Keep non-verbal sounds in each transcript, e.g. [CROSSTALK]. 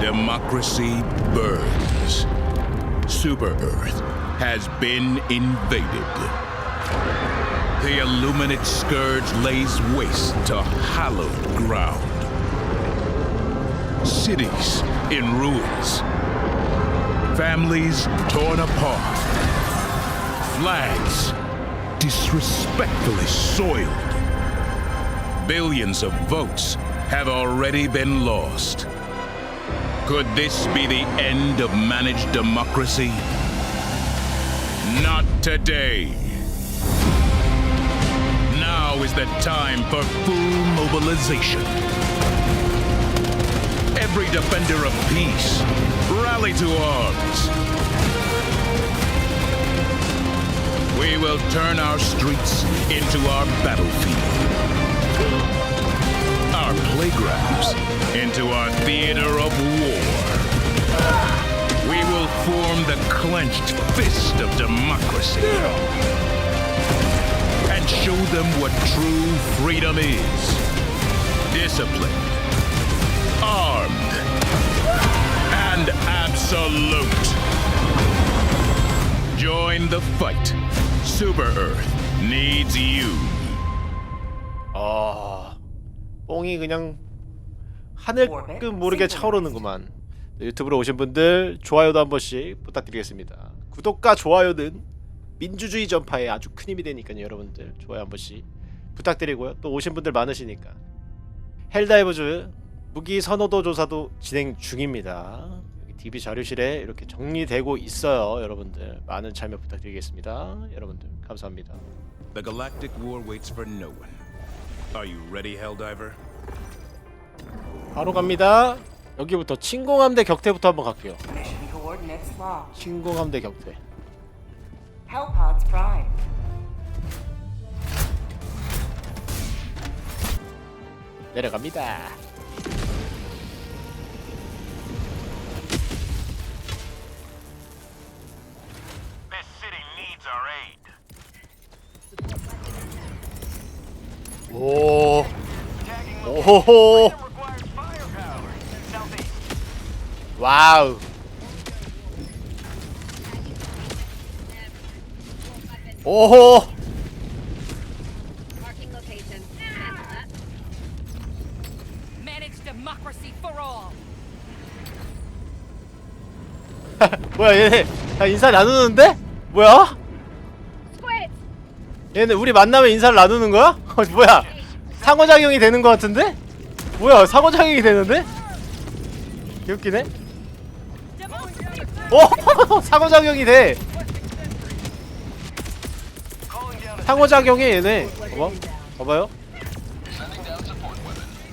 Democracy burns. Super Earth has been invaded. The illuminate scourge lays waste to hallowed ground. Cities in ruins. Families torn apart. Flags disrespectfully soiled. Billions of votes have already been lost. Could this be the end of managed democracy? Not today. Now is the time for full mobilization. Every defender of peace, rally to arms. We will turn our streets into our battlefield, our playgrounds into our theater of war. We will form the clenched fist of democracy and show them what true freedom is. Disciplined, armed, and absolute. Join the fight. Super Earth needs you. 뽕이 그냥 하늘끝 모르게 차오르는구만. 네, 유튜브로 오신 분들 좋아요도 한 번씩 부탁드리겠습니다. 구독과 좋아요는 민주주의 전파에 아주 큰 힘이 되니까요 여러분들. 좋아요 한 번씩 부탁드리고요. 또 오신 분들 많으시니까. 헬다이브즈 무기 선호도 조사도 진행 중입니다. 여기 DB 자료실에 이렇게 정리되고 있어요 여러분들. 많은 참여 부탁드리겠습니다. 여러분들 감사합니다. The galactic war waits for no one. Are you ready, Helldiver? 바로 갑니다 여기부터 침공함대 격퇴부터 한번 갈게요 Mission coordinates locked. 침공함대 격퇴 Hellpods prime. 내려갑니다. 오, 오호호, 와우. 오호. 뭐야 얘네 다 인사 나누는데? 뭐야? 얘네 우리 만나면 인사를 나누는 거야? 어, 뭐야? 상호작용이 되는 거 같은데? 뭐야 상호작용이 되는데? 개웃기네. 오, [LAUGHS] 상호작용이 돼. 상호작용해 얘네. 봐봐, 봐봐요.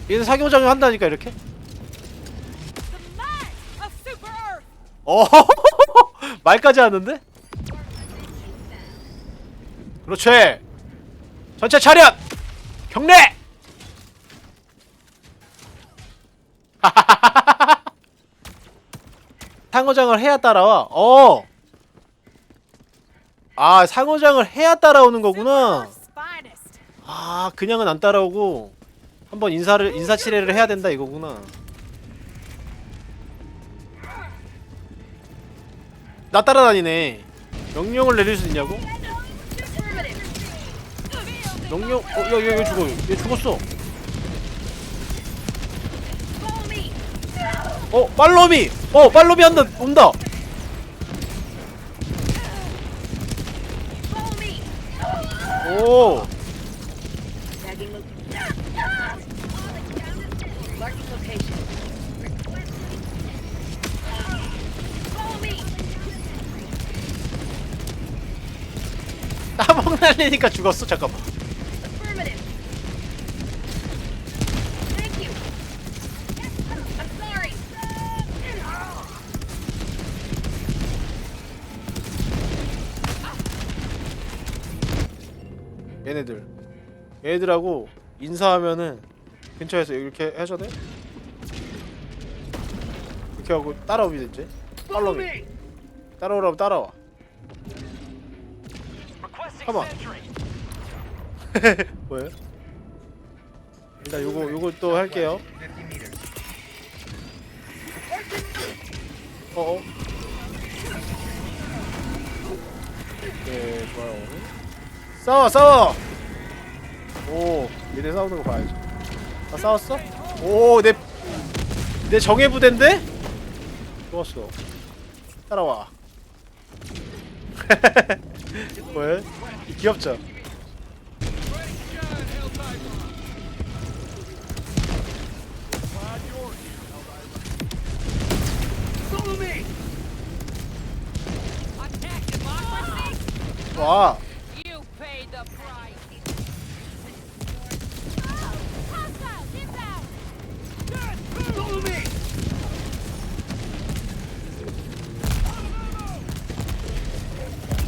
얘네 상호작용 한다니까 이렇게. 어, [LAUGHS] 말까지 하는데? 그렇지. 전체 차렷. 경례. [LAUGHS] 상호장을 해야 따라와. 어. 아, 상호장을 해야 따라오는 거구나. 아, 그냥은 안 따라오고 한번 인사를 인사치레를 해야 된다 이거구나. 나 따라다니네. 명령을 내릴 수 있냐고? 명령? 어, 야, 얘, 얘 죽어. 얘 죽었어. 어, 팔로미. 어, 팔로미 한다. 온다. 오. 따봉 날리니까 죽었어. 잠깐만. 얘네들. 얘네들하고 인사하면은 근처에서 이렇게 해줘야 돼? 이렇게 하고 따라오면 이제. 팔로미. 따라오라면 따라와. 가만. [LAUGHS] 뭐예요? 일단 요거 요거 또 할게요. 어. 네 좋아요. 싸워 싸워. 오 얘네 싸우는 거 봐야지. 아 싸웠어? 오내 내 정예 부대인데? 좋았어. 따라와. [LAUGHS] 왜? 귀엽죠? 와.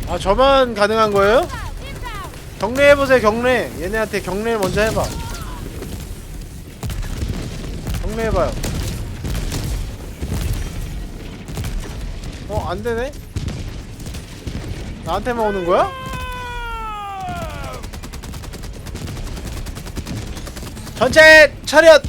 아 저만 가능한 거예요? 경례 해보세요 경례. 얘네한테 경례 먼저 해봐. 경례 해봐요. 어 안되네? 나한테만 오는 거야? 전체 차렷!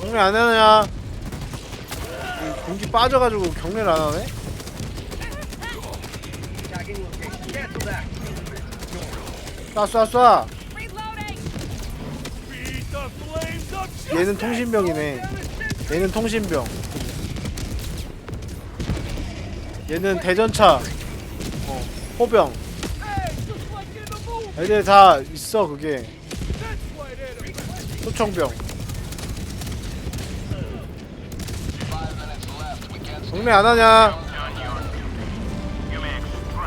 경례 안 하냐? 이 공기 빠져가지고 경례를 안 하네? 쏴 쏴 쏴! 얘는 통신병이네. 얘는 통신병. 얘는 대전차. 어, 포병. 애들 다 있어 그게. 소총병. 동네 안 하냐?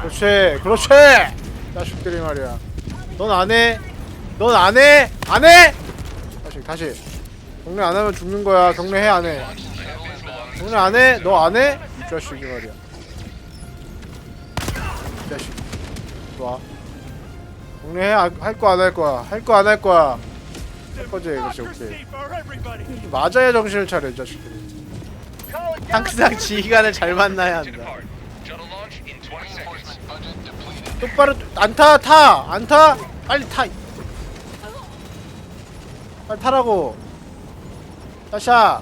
그렇지, 그렇지. 자식들이 말이야. 넌 안 해? 넌 안 해? 안 해? 다시 다시. 경례 안 하면 죽는 거야. 경례 해, 안 해? 경례 안 해? 너 안 해? 이 자식이 말이야. 이 자식. 좋아. 경례 해? 할 거 안 할 거야? 할 거 안 할 거야? 할 거지, 그렇지, 오케이. 맞아야 정신을 차려, 이 자식들이. 항상 지휘관을 잘 만나야 한다. 똑바로 안 타, 타, 안 타, 빨리 타. 빨리 타라고. 다샤.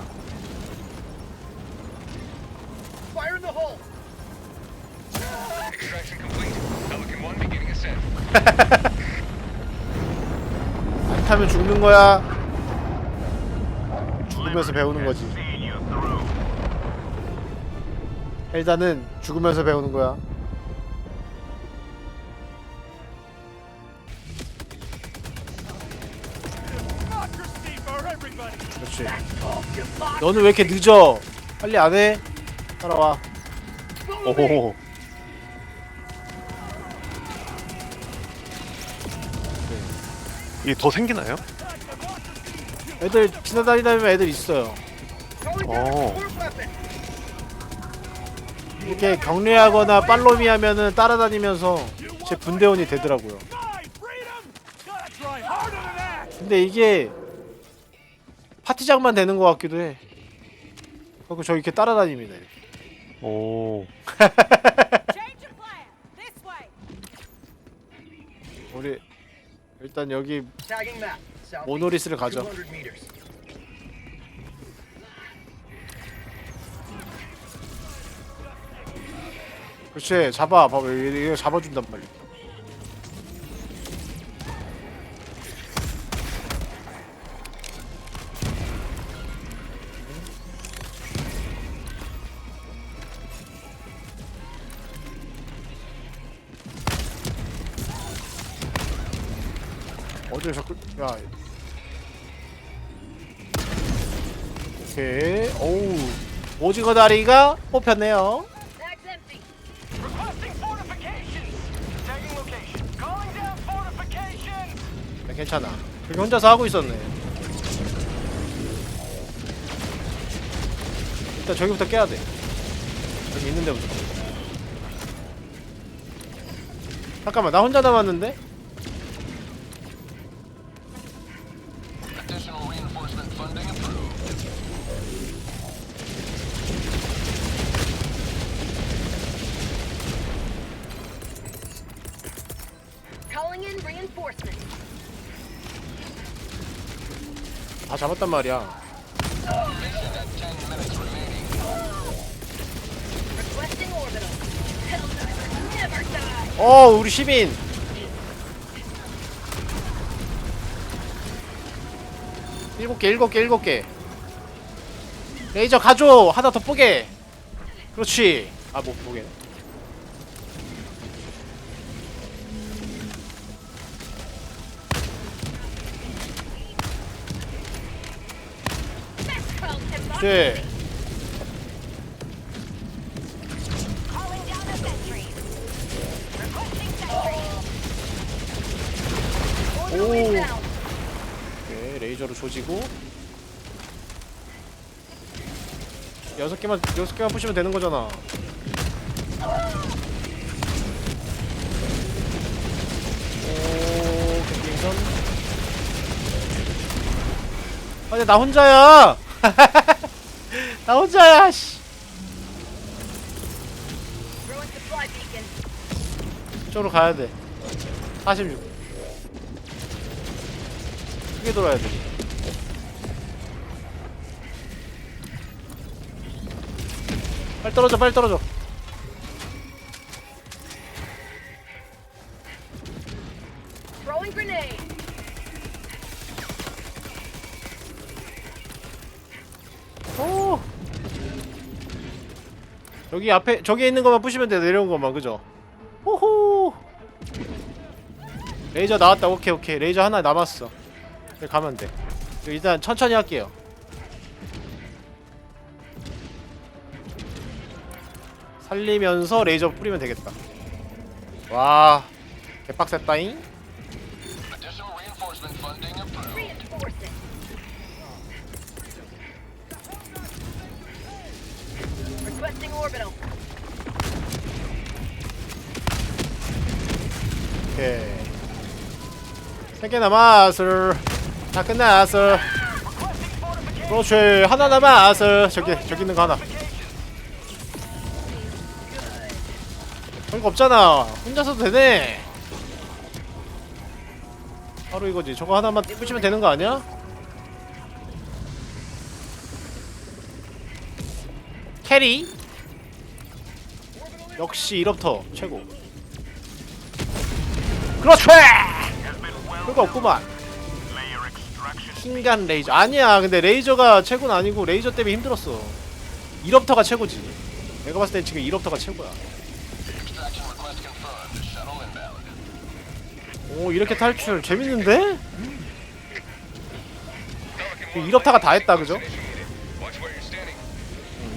[LAUGHS] 안 타면 죽는 거야. 죽으면서 배우는 거지. 헬다는 죽으면서 배우는 거야. 그렇지. 너는 왜 이렇게 늦어? 빨리 안 해? 따라와. 오호. 이게 더 생기나요? 애들 지나다니다면 애들 있어요. 어. 이렇게 격리하거나 팔로미 하면은 따라다니면서 제 분대원이 되더라고요. 근데 이게 파티장만 되는 것 같기도 해. 그리고 저 이렇게 따라다닙니다. 이렇게. 오. [LAUGHS] 우리 일단 여기 모노리스를 가죠. 그렇지 잡아. 봐봐 이거 이거 잡아준단 말이야. 어디 자꾸 야. 오케이. 오우. 오징어 다리가 뽑혔네요 괜찮아. 그게 혼자서 하고 있었네. 일단 저기부터 깨야 돼. 여기 있는 데부터 잠깐만 나 혼자 남았는데? 다 잡았단 말이야. 어 우리 시민. 일곱 개 일곱 개 일곱 개. 레이저 가져 하나 더 뽀개 그렇지. 아 못 뽀개 Best 그렇지 오. 오케이 레이저로 조지고 여섯 개만 여섯 개만 부시면 되는 거잖아. 오 경기선. 아나 혼자야. 나 혼자야. 씨. 이쪽으로 가야 돼. 46. 크게 돌아야 돼. 빨리 떨어져, 빨리 떨어져. 여기 앞에 저기 있는 것만 부시면 돼 내려온 것만 그죠? 호호. 레이저 나왔다. 오케이 오케이. 레이저 하나 남았어. 여기 가면 돼. 일단 천천히 할게요. 살리면서 레이저 뿌리면 되겠다. 와. 개빡셌다잉. 오케이. 세 개 남았어. 다 끝났어. 그렇지. 하나 남았어. 저기 저기 있는 거 하나. 별거 없잖아. 혼자 서도 되네. 바로 이거지. 저거 하나만 부시면 되는 거 아니야? 캐리. 역시 1업터 최고. 그렇지! 별거 없구만. 킹간 레이저. 아니야. 근데 레이저가 최고는 아니고 레이저 때문에 힘들었어. 1업터가 최고지. 내가 봤을 땐 지금 1업터가 최고야. 오 이렇게 탈출 재밌는데? 1업터가 다 했다 그죠? Watch where you're standing.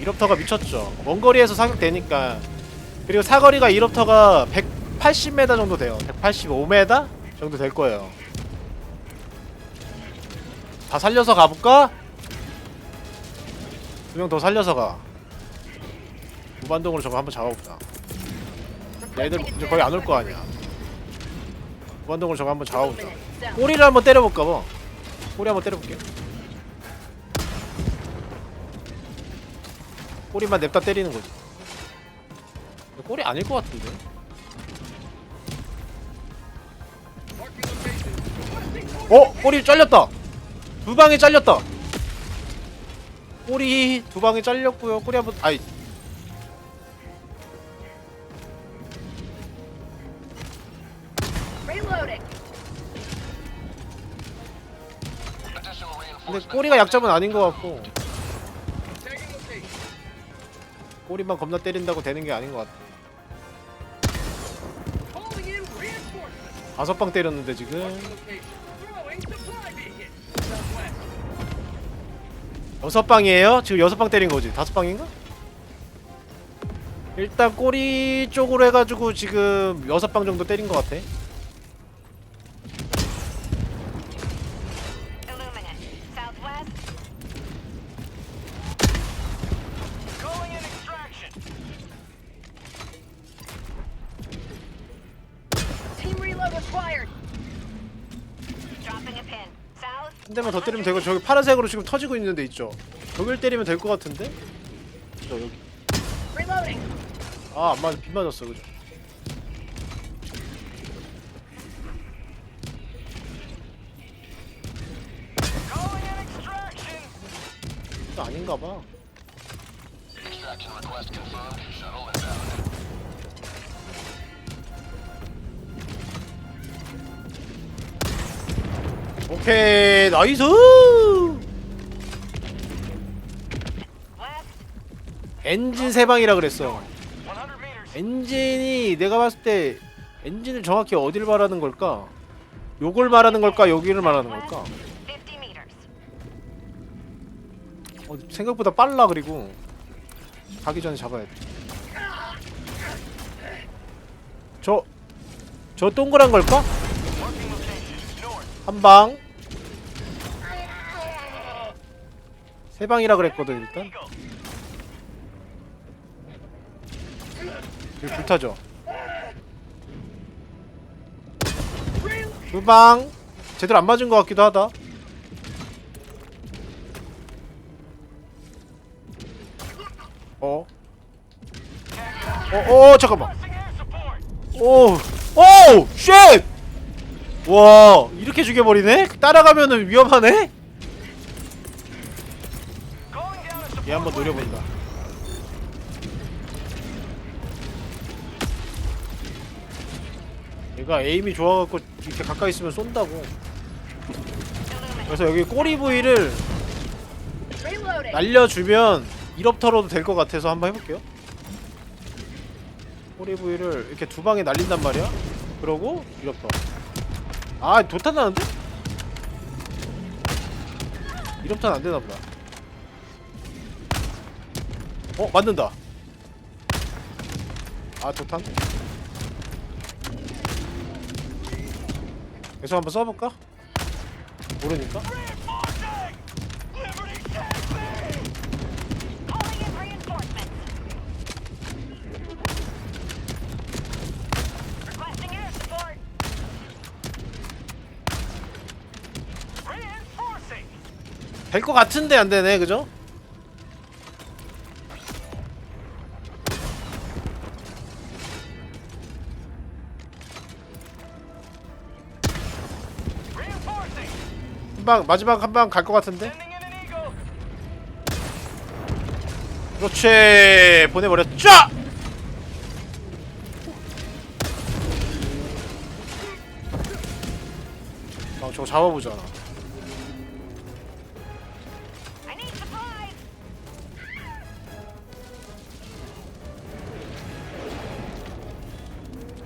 1업터가 미쳤죠. 먼 거리에서 사격되니까. 그리고 사거리가 1업터가 180m 정도 돼요. 185m 정도 될 거예요. 다 살려서 가볼까? 두 명 더 살려서 가. 무반동으로 저거 한번 잡아보자. 얘들 이제 거의 안 올 거 아니야. 무반동으로 저거 한번 잡아보자. 꼬리를 한번 때려볼까 봐. 꼬리 한번 때려볼게. 꼬리만 냅다 때리는 거지. 꼬리 아닐 것 같은데. 어, 꼬리 잘렸다. 두 방에 잘렸다. 꼬리 두 방에 잘렸고요. 꼬리 한번 아이 근데. 꼬리가 약점은 아닌 것 같고. 꼬리만 겁나 때린다고 되는 게 아닌 것 같아. 다섯 방 때렸는데 지금. 여섯 방이에요? 지금 여섯 방 때린 거지? 다섯 방인가? 일단 꼬리 쪽으로 해가지고 지금 여섯 방 정도 때린 것 같아. 대만 더 때리면 되고 저기 파란색으로 지금 터지고 있는 데 있죠? 저길 때리면 될 것 같은데? 저 여기. 아 안 맞, 빗 맞았어 그죠? 아닌가 봐. 오케이 나이스 엔진 세 방이라 그랬어 엔진이 내가 봤을 때 엔진을 정확히 어딜 말하는 걸까 요걸 말하는 걸까 여기를 말하는 걸까 50 meters. 어, 생각보다 빨라 그리고 가기 전에 잡아야 돼. 저, 저 동그란 걸까? 한 방. 세 방이라 그랬거든 일단. 여기 불타죠. 두 방. 제대로 안 맞은 것 같기도 하다. 어? 어, 어, 잠깐만. 오, 오, 쉣! 와, 이렇게 죽여버리네? 따라가면은 위험하네? 얘 한번 노려본다. 얘가 에임이 좋아갖고 이렇게 가까이 있으면 쏜다고. 그래서 여기 꼬리 부위를. 날려주면 1업 털어도 될 것 같아서 한번 해볼게요 꼬리 부위를 이렇게 두 방에 날린단 말이야 그러고 1업 털 아, 도탄 나는데? 1업 턴 안되나보다 어? 맞는다 아, 도탄? 계속 한번 써볼까? 모르니까. 될 것 같은데 안 되네, 그죠? 한방 마지막 한 방 갈 것 같은데? 그렇지 보내버렸죠! 아 저거 잡아보자.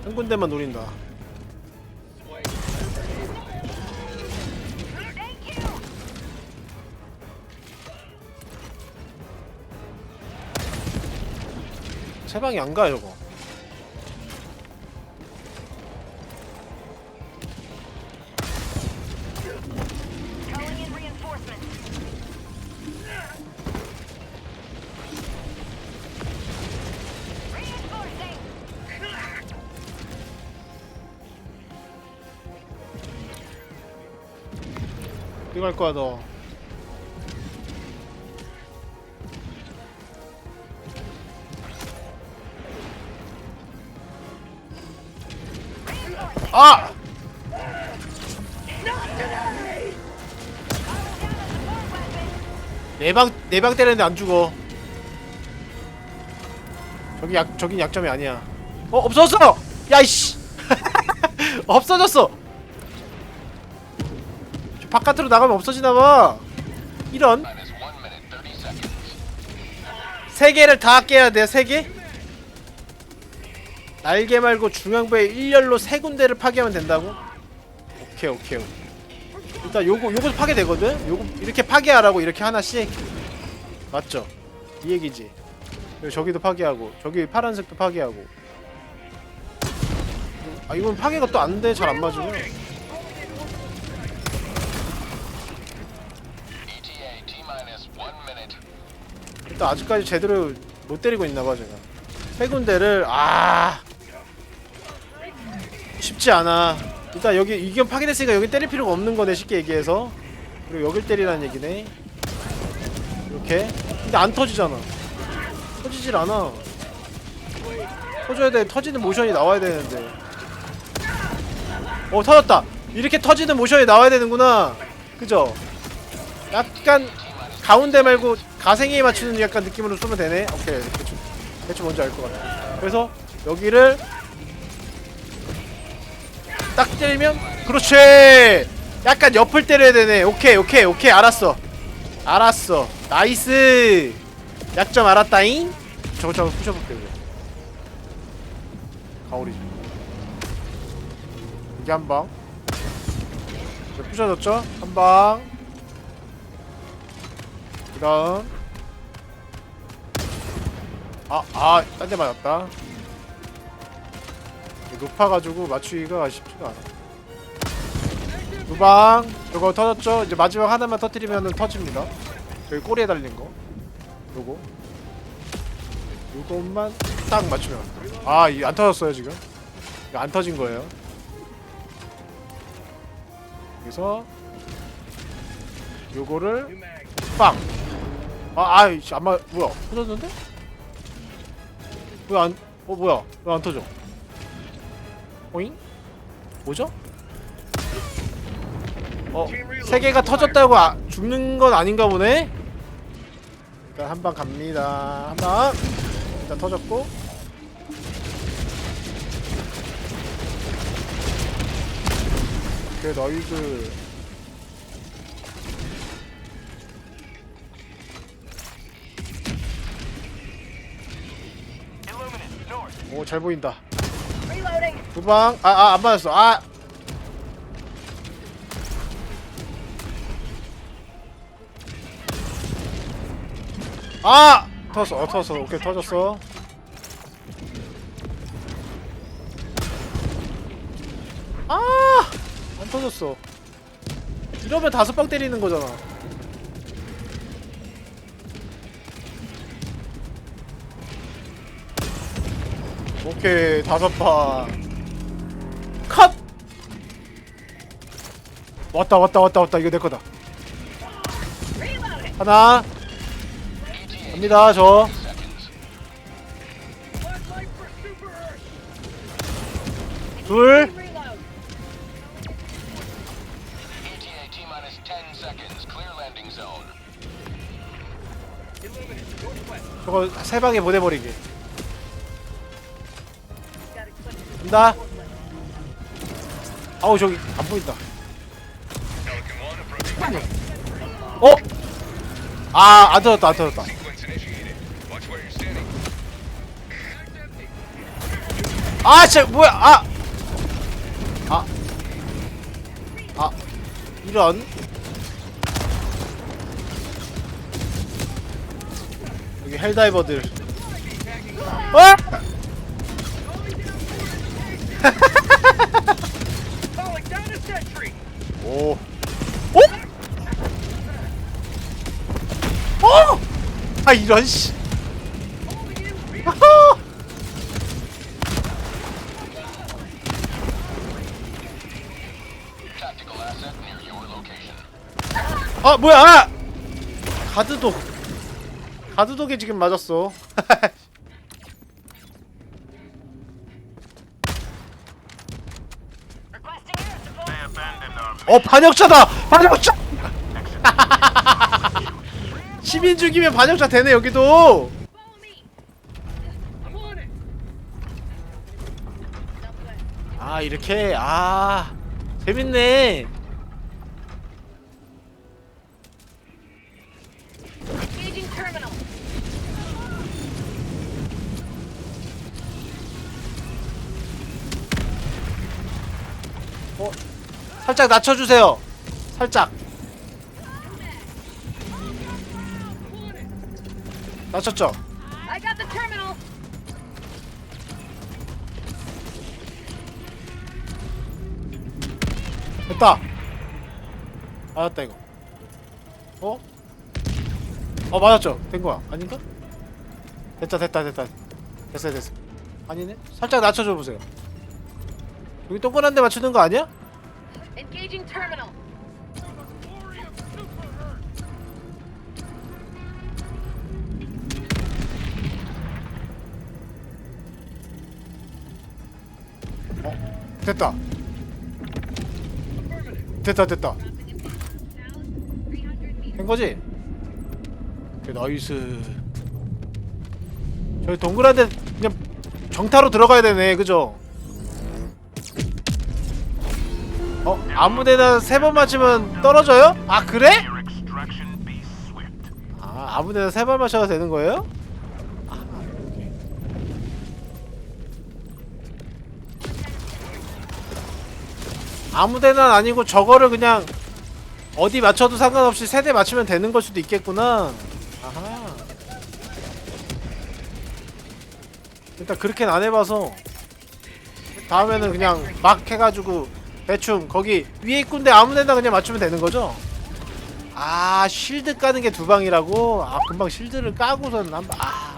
한 군데만 노린다 세 방이 안 가, 저거 Calling in reinforcements. Reinforcing. 어디 갈 거야 너 아! 네방 네방 때렸는데 안 죽어. 저기 약 저긴 약점이 아니야. 어 없어졌어! 야이씨! [LAUGHS] 없어졌어. 저 바깥으로 나가면 없어지나 봐. 이런. 세 개를 다 깨야 돼. 세 개? 날개 말고 중앙부에 일렬로 세 군데를 파괴하면 된다고? 오케이 오케이. 일단 요거 요거 파괴되거든. 요거 이렇게 파괴하라고 이렇게 하나씩. 맞죠? 이 얘기지. 저기도 파괴하고 저기 파란색도 파괴하고. 아 이건 파괴가 또 안 돼. 잘 안 맞으면. 일단 아직까지 제대로 못 때리고 있나봐 제가. 세 군데를 아 쉽지 않아. 일단 여기 이견 파괴됐으니까 여기 때릴 필요가 없는 거네 쉽게 얘기해서. 그리고 여길 때리라는 얘기네. 이렇게. 근데 안 터지잖아. 터지질 않아. 터져야 돼. 터지는 모션이 나와야 되는데. 어 터졌다. 이렇게 터지는 모션이 나와야 되는구나. 그죠? 약간 가운데 말고 가생이에 맞추는 약간 느낌으로 쏘면 되네 오케이 대충 대충 뭔지 알 것 같아 그래서 여기를 딱 때리면? 그렇지. 약간 옆을 때려야 되네. 오케이 오케이 오케이. 알았어. 알았어. 나이스. 약점 알았다잉. 저거 저거 부셔볼게 이거 가오리지. 이게 한방. 부셔졌죠? 한방. 그 다음. 아아 딴 데 맞았다 높아가지고 맞추기가 쉽지가 않아. 두방 저거 터졌죠? 이제 마지막 하나만 터뜨리면은 터집니다. 여기 꼬리에 달린 거. 요거. 요것만 딱 맞추면. 아 이게 안 터졌어요 지금? 안 터진 거예요. 그래서 요거를 빵! 아 아이씨 안마 뭐야? 터졌는데? 왜 안.. 어 뭐야? 왜 안 터져 오잉? 뭐죠? 어, 세 개가 터졌다고 아, 죽는 건 아닌가 보네. 일단 한 방 갑니다. 한 방. 일단 터졌고. 오케이, 너희들. 오, 잘 보인다. 두 방. 아, 아, 안 맞았어. 아. 아! 터졌어. 어, 터졌어. 오케이, 터졌어. 아! 안 터졌어. 이러면 다섯 방 때리는 거잖아. 오케이, 다섯 방. 왔다, 왔다, 왔다, 왔다. 이거 내 거다. 하나. 갑니다, 저. 둘. ETA T minus 10 seconds. Clear landing zone. Illuminate. Northwest. 저거 세 방에 보내버리기. 간다. 아우 저기 안 보인다. 어? 아, 안 터졌다, 안 터졌다. 아, 쟤 뭐야? 아, 아, 아, 이런. 여기 헬다이버들. 어? 이런 씨. 아하! 아 뭐야? 아! 가드독. 가드독에 지금 맞았어. 어 반역자다. 반역자. 시민 죽이면 반역자 되네 여기도. 아 이렇게 아 재밌네. 어 살짝 낮춰주세요. 살짝. 낮췄죠? I got the terminal. 됐다. 맞았다 이거. 어? 어 맞았죠? 된 거야. 아닌가? 됐다 됐다 됐다. 됐어 됐어. 아니네. 살짝 낮춰줘 보세요. 여기 동그란 데 맞추는 거 아니야? Engaging terminal. 됐다. 됐다 됐다. 된 거지? 오케이, 나이스. 저희 동그란데 그냥 정타로 들어가야 되네, 그죠? 어, 아무데나 세 번 맞으면 떨어져요? 아 그래? 아 아무데나 세 번 맞춰도 되는 거예요? 아무데나 아니고 저거를 그냥 어디 맞춰도 상관없이 세대 맞추면 되는 걸 수도 있겠구나. 아하. 일단 그렇게는 안 해봐서 다음에는 그냥 막 해가지고 대충 거기 위에 있군데 아무데나 그냥 맞추면 되는 거죠? 아 실드 까는 게 두 방이라고? 아 금방 실드를 까고선 한 방. 아.